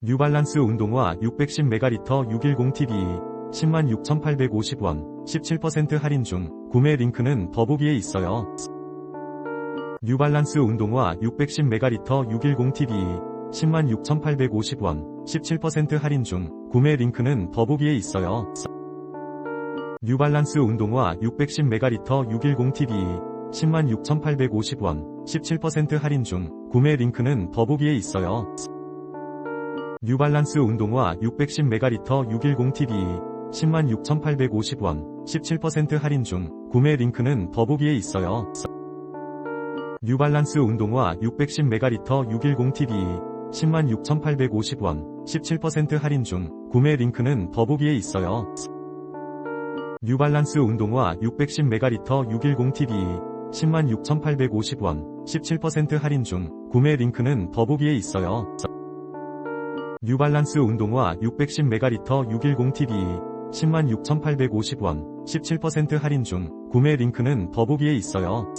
뉴발란스 운동화 610ml 610TB 106,850원 17% 할인 중 구매 링크는 더보기에 있어요. 뉴발란스 운동화 610ml 610TB 106,850원 17% 할인 중 구매 링크는 더보기에 있어요. 뉴발란스 운동화 610ml 610TB 106,850원 17% 할인 중 구매 링크는 더보기에 있어요. 뉴발란스 운동화 610ml 610TB 106,850원 17% 할인 중 구매 링크는 더보기에 있어요. 뉴발란스 운동화 610ml 610TB 106,850원 17% 할인 중 구매 링크는 더보기에 있어요. 뉴발란스 운동화 610ml 610TB 106,850원 17% 할인 중 구매 링크는 더보기에 있어요. 뉴발란스 운동화 610ml 610TB 106,850원 17% 할인 중 구매 링크는 더보기에 있어요.